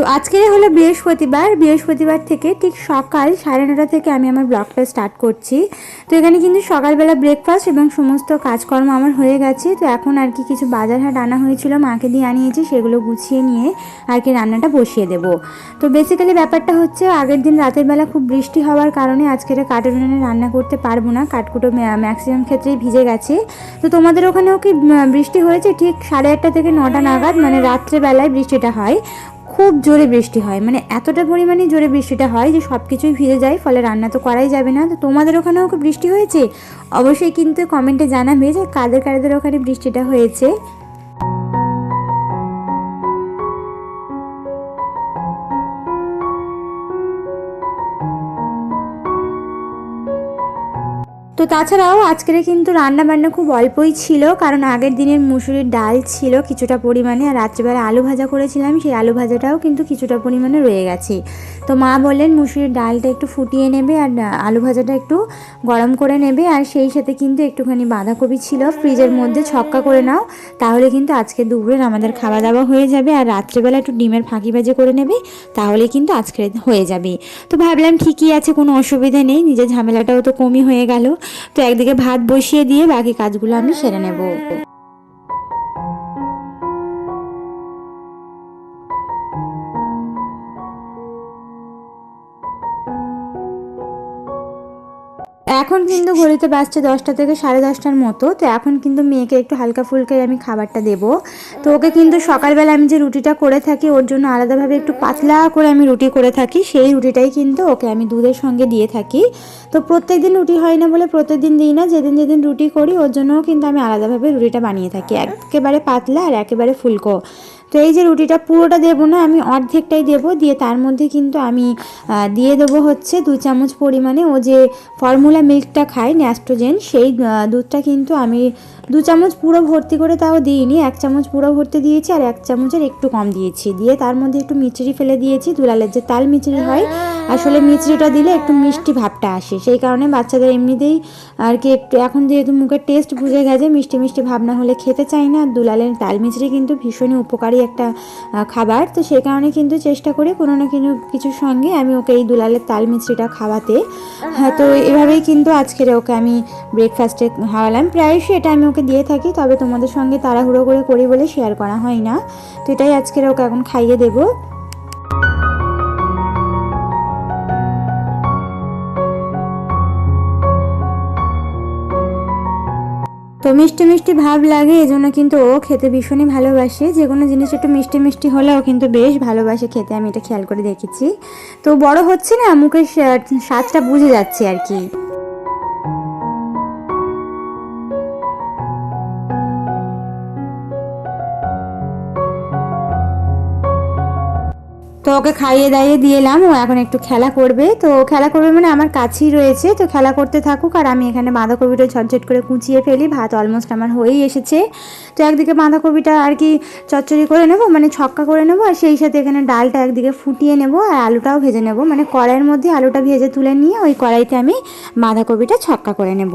তো আজকে হলো বৃহস্পতিবার। বৃহস্পতিবার থেকে ঠিক সকাল সাড়ে নটা থেকে আমি আমার ব্লগটা স্টার্ট করছি। তো এখানে কিন্তু সকালবেলা ব্রেকফাস্ট এবং সমস্ত কাজকর্ম আমার হয়ে গেছে। তো এখন আর কি কিছু বাজার হাট আনা হয়েছিল, মাকে দিয়ে আনিয়েছি, সেগুলো গুছিয়ে নিয়ে আর কি রান্নাটা বসিয়ে দেব। তো বেসিক্যালি ব্যাপারটা হচ্ছে, আগের দিন রাতের বেলা খুব বৃষ্টি হওয়ার কারণে আজকে কাঠের উনুনে রান্না করতে পারব না। কাঠকুটো ম্যাক্সিমাম ক্ষেত্রেই ভিজে গেছে। তো তোমাদের ওখানেও কি বৃষ্টি হয়েছে? ঠিক সাড়ে আটটা থেকে নটা নাগাদ মানে রাত্রেবেলায় বৃষ্টিটা হয়। খুব জোরে বৃষ্টি হয়। মানে এতটা পরিমাণে জোরে বৃষ্টিটা হয় যে সব কিছুই ভিজে যায়, ফলে রান্না তো করাই যাবে না। তো তোমাদের ওখানেও বৃষ্টি হয়েছে? অবশ্যই কিন্তু কমেন্টে জানাবে যে কাদের কাদের ওখানে বৃষ্টিটা হয়েছে। তো তাছাড়াও আজকের কিন্তু রান্না বান্না খুব অল্পই ছিল, কারণ আগের দিনের মুসুরির ডাল ছিল কিছুটা পরিমাণে, আর রাত্রিবেলা আলু ভাজা করেছিলাম, সেই আলু ভাজাটাও কিন্তু কিছুটা পরিমাণে রয়ে গেছে। তো মা বললেন, মুসুরির ডালটা একটু ফুটিয়ে নেবে, আর আলু ভাজাটা একটু গরম করে নেবে, আর সেই সাথে কিন্তু একটুখানি বাঁধাকপি ছিল, ফ্রিজের মধ্যে ছক্কা করে নাও, তাহলে কিন্তু আজকে দুপুরের আমাদের খাওয়া দাওয়া হয়ে যাবে, আর রাত্রেবেলা একটু ডিমের ফাঁকি ভাজে করে নেবে, তাহলে কিন্তু আজকে হয়ে যাবে। তো ভাবলাম ঠিকই আছে, কোনো অসুবিধা নেই, নিজের ঝামেলাটাও তো কমই হয়ে গেল। তো একদিকে ভাত বসিয়ে দিয়ে বাকি কাজগুলো আমি সেরে নেব। এখন কিন্তু ঘড়িতে বাজছে দশটা থেকে সাড়ে দশটার মতো, তো এখন কিন্তু মেয়েকে একটু হালকা ফুলকা আমি খাবারটা দেবো। তো ওকে কিন্তু সকালবেলা আমি যে রুটিটা করে থাকি, ওর জন্য আলাদাভাবে একটু পাতলা করে আমি রুটি করে থাকি, সেই রুটিটাই কিন্তু ওকে আমি দুধের সঙ্গে দিয়ে থাকি। তো প্রত্যেক দিন রুটি হয় না বলে প্রত্যেক দিন দিই না, যেদিন যেদিন রুটি করি, ওর জন্যও কিন্তু আমি আলাদাভাবে রুটিটা বানিয়ে থাকি। একেবারে পাতলা আর একেবারে ফুলকো। তো এই যে রুটিটা পুরোটা দেবো না, আমি অর্ধেকটাই দেব, দিয়ে তার মধ্যে কিন্তু আমি দিয়ে দেবো হচ্ছে দু চামচ পরিমাণে ও যে ফর্মুলা মিল্কটা খায় ন্যাস্ট্রোজেন, সেই দুধটা কিন্তু আমি দু চামচ পুরো ভর্তি করে তাও দিইনি, এক চামচ পুরো ভর্তি দিয়েছি আর এক চামচের একটু কম দিয়েছি। দিয়ে তার মধ্যে একটু মিচড়ি ফেলে দিয়েছি, দুলালের যে তাল মিচড়ি হয় আসলে মিচড়িটা দিলে একটু মিষ্টি ভাবটা আসে। সেই কারণে বাচ্চাদের এমনিতেই আর কি একটু, এখন যেহেতু মুখের টেস্ট বুঝে গেছে, মিষ্টি মিষ্টি ভাব না হলে খেতে চাই না। দুলালের তাল মিচড়ি কিন্তু ভীষণই উপকারী একটা খাবার। তো সেই কারণে কিন্তু চেষ্টা করি কোনো না কোনো কিছুর সঙ্গে আমি ওকে এই দুলালের তাল মিচড়িটা খাওয়াতে। হ্যাঁ তো এভাবেই কিন্তু আজকের ওকে আমি ব্রেকফাস্টে খাওয়ালাম। প্রায়শই এটা আমি ওকে দিয়ে থাকি, তবে তোমাদের সঙ্গে তাড়াহুড়ো করে করি বলে শেয়ার করা হয় না। তো এটাই আজকের ওকে এখন খাইয়ে দেবো। মিষ্টি মিষ্টি ভাব লাগে এই জন্য কিন্তু ও খেতে ভীষণই ভালোবাসে। যে কোনো জিনিস একটু মিষ্টি মিষ্টি হলে ও কিন্তু বেশ ভালোবাসে খেতে, আমি এটা খেয়াল করে দেখেছি। তো বড় হচ্ছে না, মুখের স্বা- স্বাদটা বুঝে যাচ্ছে আর কি। তো ওকে খাইয়ে দাইয়ে দিয়ে এলাম ও এখন একটু খেলা করবে। তো খেলা করবে মানে আমার কাছেই রয়েছে, তো খেলা করতে থাকুক আর আমি এখানে বাঁধাকপিটা ঝটঝট করে কুচিয়ে ফেলি, ভাত অলমোস্ট আমার হয়েই এসেছে। তো একদিকে বাঁধাকপিটা আর কি চচ্চড়ি করে নেব মানে ছক্কা করে নেব, আর সেই সাথে এখানে ডালটা একদিকে ফুটিয়ে নেব আর আলুটাও ভেজে নেব। মানে কড়াইয়ের মধ্যে আলুটা ভেজে তুলে নিয়ে ওই কড়াইতে আমি বাঁধাকপিটা ছক্কা করে নেব।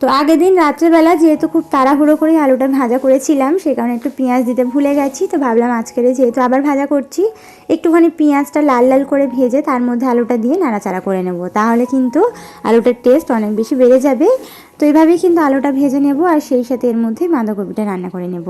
তো আগের দিন রাত্রেবেলা যেহেতু খুব তাড়াহুড়ো করে আলুটা ভাজা করেছিলাম সেই কারণে একটু পেঁয়াজ দিতে ভুলে গেছি, তো ভাবলাম আজকের যেহেতু আবার ভাজা করছি, একটুখানি পেঁয়াজটা লাল লাল করে ভেজে তার মধ্যে আলুটা দিয়ে নাড়াচাড়া করে নেব। তাহলে কিন্তু আলুটার টেস্ট অনেক বেশি বেড়ে যাবে। তো এইভাবেই কিন্তু আলুটা ভেজে নেব আর সেই সাথে এর মধ্যে বাঁধাকপিটা রান্না করে নেব।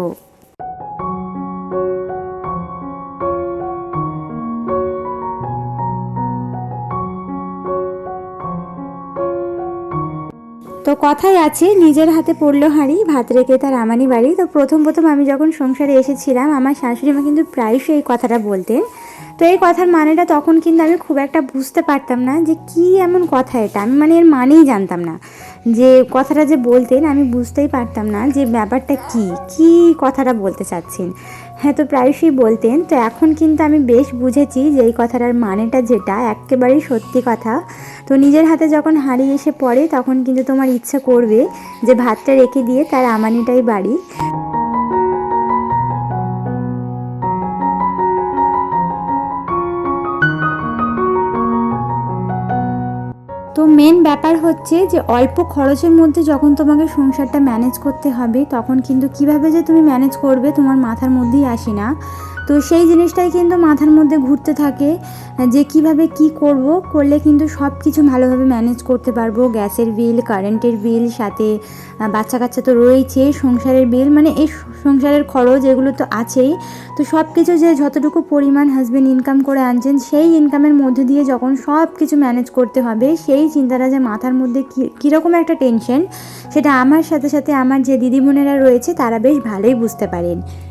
তো কথাই আছে, নিজের হাতে পড়ল হাঁড়ি, ভাত রেখে তার আমানি বাড়ি। তো প্রথম প্রথম আমি যখন সংসারে এসেছিলাম, আমার শাশুড়ি মা কিন্তু প্রায়শই এই কথাটা বলতেন। তো এই কথার মানেটা তখন কিন্তু আমি খুব একটা বুঝতে পারতাম না যে কি এমন কথা এটা। আমি মানে এর মানেই জানতাম না। যে কথাটা যে বলতেন আমি বুঝতেই পারতাম না যে ব্যাপারটা কি কি কথাটা বলতে চাচ্ছেন। হ্যাঁ তো প্রায়শই বলতেন, তো এখন কিন্তু আমি বেশ বুঝেছি যে এই কথাটার মানেটা যেটা, একেবারেই সত্যি কথা। তো নিজের হাতে যখন হাঁড়ি এসে পড়ে, তখন কিন্তু তোমার ইচ্ছা করবে যে ভাতটা রেখে দিয়ে তার আমানিটাই বাড়ি। মেন ব্যাপার হচ্ছে যে অল্প খরচের মধ্যে যখন তোমাকে সংসারটা ম্যানেজ করতে হবে, তখন কিন্তু কীভাবে যে তুমি ম্যানেজ করবে তোমার মাথার মধ্যেই আসে না। তো সেই জিনিসটাই কিন্তু মাথার মধ্যে ঘুরতে থাকে, যে কীভাবে কি করব, করলে কিন্তু সব কিছু ভালোভাবে ম্যানেজ করতে পারব। গ্যাসের বিল কারেন্টের বিল সাথে বাচ্চা কাচ্চা তো রয়েছে, সংসারের বিল মানে এই সংসারের খরচ এগুলো তো আছেই। তো সব কিছু যে যতটুকু পরিমাণ হাজব্যান্ড ইনকাম করে আনছেন, সেই ইনকামের মধ্যে দিয়ে যখন সব কিছু ম্যানেজ করতে হবে, সেই চিন্তাটা যে মাথার মধ্যে কী- কীরকম একটা টেনশন সেটা আমার সাথে সাথে আমার যে দিদিমণেরা রয়েছে, তারা বেশ ভালোই বুঝতে পারেন।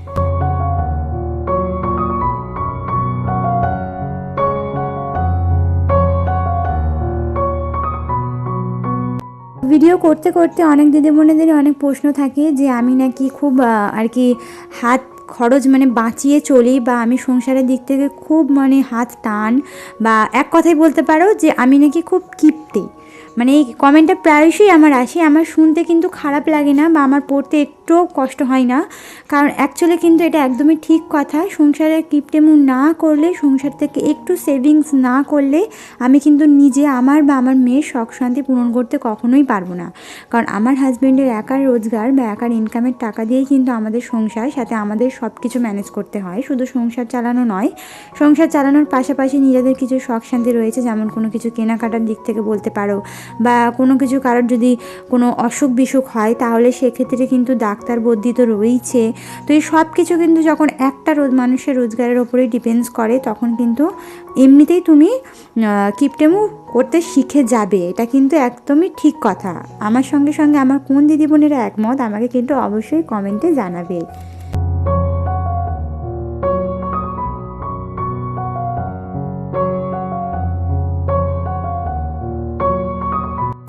ভিডিও করতে করতে অনেক দিদিমণিদেরই অনেক প্রশ্ন থাকে যে আমি নাকি খুব আর কি হাত খরচ মানে বাঁচিয়ে চলি বা আমি সংসারের দিক থেকে খুব মানে হাত টান বা এক কথাই বলতে পারো যে আমি নাকি খুব কিপটে মানে এই কমেন্টটা প্রায়শই আমার আসে, আমার শুনতে কিন্তু খারাপ লাগে না বা আমার পড়তে একটুও কষ্ট হয় না। কারণ অ্যাকচুয়ালি কিন্তু এটা একদমই ঠিক কথা সংসারে কিপটেমু না করলে, সংসার থেকে একটু সেভিংস না করলে আমি কিন্তু নিজে আমার বা আমার মেয়ের শখ শান্তি পূরণ করতে কখনোই পারব না। কারণ আমার হাজব্যান্ডের একার রোজগার বা একার ইনকামের টাকা দিয়েই কিন্তু আমাদের সংসার, সাথে আমাদের সব কিছু ম্যানেজ করতে হয়। শুধু সংসার চালানো নয়, সংসার চালানোর পাশাপাশি নিজেদের কিছু শখ শান্তি রয়েছে, যেমন কোনো কিছু কেনাকাটার দিক থেকে বলতে পারো বা কোনো কিছু কারোর যদি কোনো অসুখ বিসুখ হয়, তাহলে সেক্ষেত্রে কিন্তু ডাক্তার বদ্যি তো রয়েইছে। তো এই সব কিছু কিন্তু যখন একটা রোজ, মানুষের রোজগারের ওপরেই ডিপেন্ডস করে, তখন কিন্তু এমনিতেই তুমি কিপটেমু করতে শিখে যাবে। এটা কিন্তু একদমই ঠিক কথা। আমার সঙ্গে সঙ্গে আমার কোন দিদি বোনেরা একমত, আমাকে কিন্তু অবশ্যই কমেন্টে জানাবে।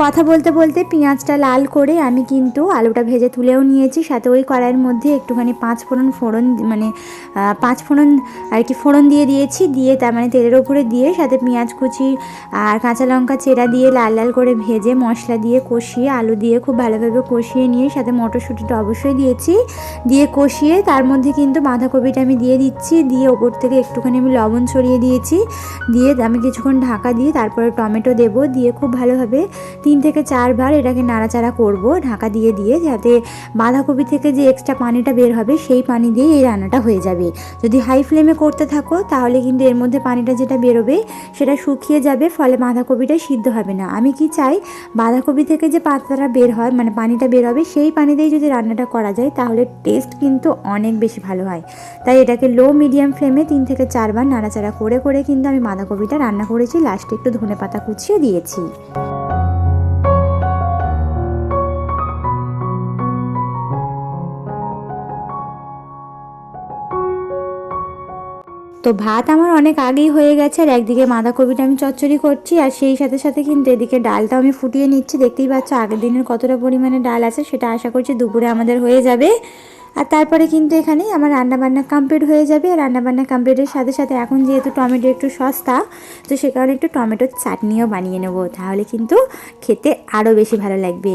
কথা বলতে বলতে পেঁয়াজটা লাল করে আমি কিন্তু আলুটা ভেজে তুলেও নিয়েছি, সাথে ওই কড়াইয়ের মধ্যে একটুখানি পাঁচ ফোড়ন ফোড়ন মানে পাঁচ ফোড়ন আর কি ফোড়ন দিয়ে দিয়েছি, দিয়ে তার মানে তেলের ওপরে দিয়ে সাথে পেঁয়াজ কুচি আর কাঁচা লঙ্কা চেরা দিয়ে লাল লাল করে ভেজে মশলা দিয়ে কষিয়ে, আলু দিয়ে খুব ভালোভাবে কষিয়ে নিয়ে সাথে মটরশুঁটিটা অবশ্যই দিয়েছি। দিয়ে কষিয়ে তার মধ্যে কিন্তু বাঁধাকপিটা আমি দিয়ে দিচ্ছি, দিয়ে ওপর থেকে একটুখানি আমি লবণ ছড়িয়ে দিয়েছি, দিয়ে আমি কিছুক্ষণ ঢাকা দিয়ে তারপরে টমেটো দেবো, দিয়ে খুব ভালোভাবে তিন থেকে চারবার এটাকে নাড়াচাড়া করব, ঢাকা দিয়ে দিয়ে, যাতে বাঁধাকপি থেকে যে এক্সট্রা পানিটা বের হবে, সেই পানি দিয়ে এই রান্নাটা হয়ে যাবে। যদি হাই ফ্লেমে করতে থাকো, তাহলে কিন্তু এর মধ্যে পানিটা যেটা বেরোবে, সেটা শুকিয়ে যাবে, ফলে বাঁধাকপিটা সিদ্ধ হবে না। আমি কি চাই, বাঁধাকপি থেকে যে পাতাটা বের হয় মানে পানিটা বের হবে, সেই পানি দিয়েই যদি রান্নাটা করা যায়, তাহলে টেস্ট কিন্তু অনেক বেশি ভালো হয়। তাই এটাকে লো মিডিয়াম ফ্লেমে তিন থেকে চারবার নাড়াচাড়া করে করে কিন্তু আমি বাঁধাকপিটা রান্না করেছি লাস্টে একটু ধনে পাতা কুচিয়ে দিয়েছি। তো ভাত আমার অনেক আগেই হয়ে গেছে আর একদিকে বাঁধাকপিটা আমি চচ্চড়ি করছি আর সেই সাথে সাথে কিন্তু এদিকে ডালটা আমি ফুটিয়ে নিচ্ছি। দেখতেই পাচ্ছ আগের দিনের কতটা পরিমাণে ডাল আছে সেটা আশা করছি দুপুরে আমাদের হয়ে যাবে। আর তারপরে কিন্তু এখানেই আমার রান্নাবান্না কমপ্লিট হয়ে যাবে। আর রান্নাবান্না কমপ্লিটের সাথে সাথে এখন যেহেতু টমেটো একটু সস্তা, তো সে কারণে একটু টমেটোর চাটনিও বানিয়ে নেব। তাহলে কিন্তু খেতে আরও বেশি ভালো লাগবে।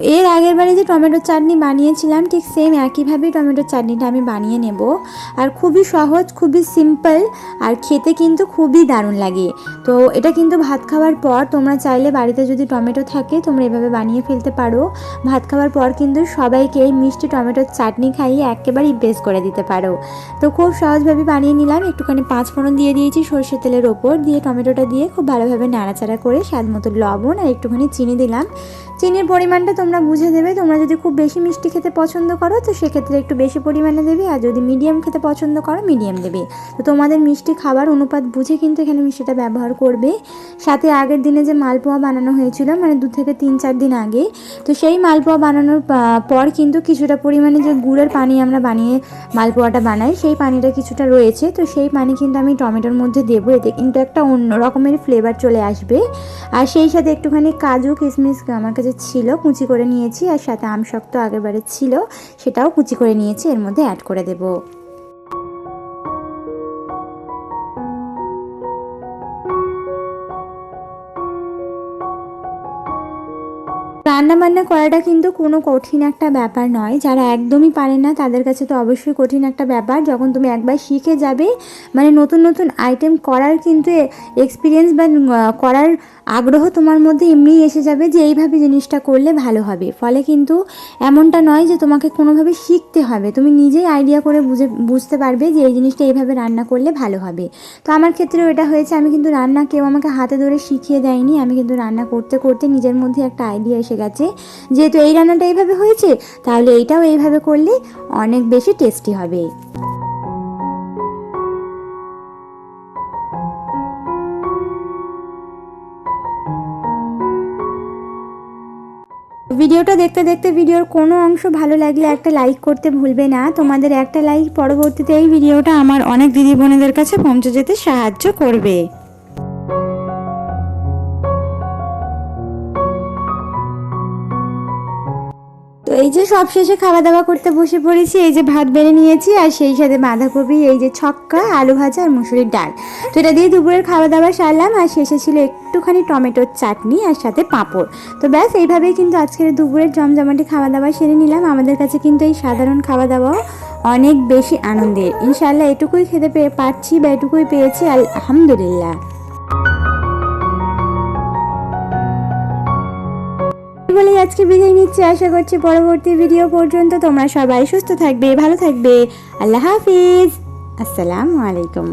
এর আগে আগের বারে যে টমেটোর চাটনি বানিয়েছিলাম, ঠিক সেম একইভাবেই টমেটোর চাটনিটা আমি বানিয়ে নেব। আর খুবই সহজ, খুবই সিম্পল আর খেতে কিন্তু খুবই দারুণ লাগে। তো এটা কিন্তু ভাত খাওয়ার পর তোমরা চাইলে বাড়িতে যদি টমেটো থাকে, তোমরা এভাবে বানিয়ে ফেলতে পারো। ভাত খাওয়ার পর কিন্তু সবাইকে এই মিষ্টি টমেটোর চাটনি খাইয়ে একেবারেই বেস করে দিতে পারো। তো খুব সহজভাবে বানিয়ে নিলাম। একটুখানি পাঁচ ফোড়ন দিয়ে দিয়েছি সর্ষের তেলের ওপর। দিয়ে টমেটোটা দিয়ে খুব ভালোভাবে নাড়াচাড়া করে স্বাদ মতো লবণ আর একটুখানি চিনি দিলাম। চিনির পরিমাণটা তোমরা বুঝে দেবে। তোমরা যদি খুব বেশি মিষ্টি খেতে পছন্দ করো, তো সেক্ষেত্রে একটু বেশি পরিমাণে দেবে, আর যদি মিডিয়াম খেতে পছন্দ করো, মিডিয়াম দেবে। তো তোমাদের মিষ্টি খাবার অনুপাত বুঝে কিন্তু এখানে মিষ্টিটা ব্যবহার করবে। সাথে আগের দিনে যে মালপোয়া বানানো হয়েছিল মানে দু থেকে তিন চার দিন আগে, তো সেই মালপোয়া বানানোর পর কিন্তু কিছুটা পরিমাণে যে গুড়ের পানি আমরা বানিয়ে মালপোয়াটা বানাই, সেই পানিটা কিছুটা রয়েছে। তো সেই পানি কিন্তু আমি টমেটোর মধ্যে দেবো, এতে কিন্তু একটা অন্য রকমের ফ্লেভার চলে আসবে। আর সেই সাথে একটুখানি কাজু, কিশমিশ, আমার কাছে ছিল, কুচি করে নিয়েছি, আর সাথে আমশক্ত আগেরবারে ছিল, সেটাও কুচি করে নিয়েছি, এর মধ্যে অ্যাড করে দেবো। রান্না বান্না করাটা কিন্তু কোনো কঠিন একটা ব্যাপার নয়। যারা একদমই পারে না, তাদের কাছে তো অবশ্যই কঠিন একটা ব্যাপার। যখন তুমি একবার শিখে যাবে মানে নতুন নতুন আইটেম করার কিন্তু এক্সপিরিয়েন্স বা করার আগ্রহ তোমার মধ্যে এমনিই এসে যাবে যে এইভাবে জিনিসটা করলে ভালো হবে। ফলে কিন্তু এমনটা নয় যে তোমাকে কোনোভাবে শিখতে হবে। তুমি নিজেই আইডিয়া করে বুঝে, বুঝতে পারবে যে এই জিনিসটা এইভাবে রান্না করলে ভালো হবে। তো আমার ক্ষেত্রেও এটা হয়েছে। আমি কিন্তু রান্না কেউ আমাকে হাতে ধরে শিখিয়ে দেয়নি। আমি কিন্তু রান্না করতে করতে নিজের মধ্যে একটা আইডিয়া এসে গেছে। যেহেতু এই রান্নাটা এইভাবে হয়েছে, তাহলে এইটাও এইভাবে করলে অনেক বেশি টেস্টি হবে। ভিডিওটা দেখতে দেখতে ভিডিওর কোনো অংশ ভালো লাগলে একটা লাইক করতে ভুলবে না। তোমাদের একটা লাইক পরবর্তীতে এই ভিডিওটা আমার অনেক দিদি বোনেদের কাছে পৌঁছে যেতে সাহায্য করবে। এই যে সব শেষে খাওয়া দাওয়া করতে বসে পড়েছি, এই যে ভাত বেড়ে নিয়েছি, আর সেই সাথে বাঁধাকপি, এই যে ছক্কা, আলু ভাজা, আর মুসুরির ডাল। তো এটা দিয়ে দুপুরের খাওয়া দাওয়া সারলাম, আর শেষে ছিল একটুখানি টমেটোর চাটনি আর সাথে পাঁপড়। তো ব্যাস, এইভাবেই কিন্তু আজকের দুপুরের জমজমাটি খাওয়া দাওয়া সেরে নিলাম। আমাদের কাছে কিন্তু এই সাধারণ খাওয়া দাওয়াও অনেক বেশি আনন্দের। ইনশাল্লাহ এটুকুই খেতে পেয়ে পাচ্ছি বা এটুকুই পেয়েছি, আলহামদুলিল্লাহ। বলেই আজকে বিদায় নিচ্ছি। আশা করছি পরবর্তী ভিডিও পর্যন্ত তোমরা সবাই সুস্থ থাকবে, ভালো থাকবে। আল্লাহ হাফিজ। আসসালামু আলাইকুম।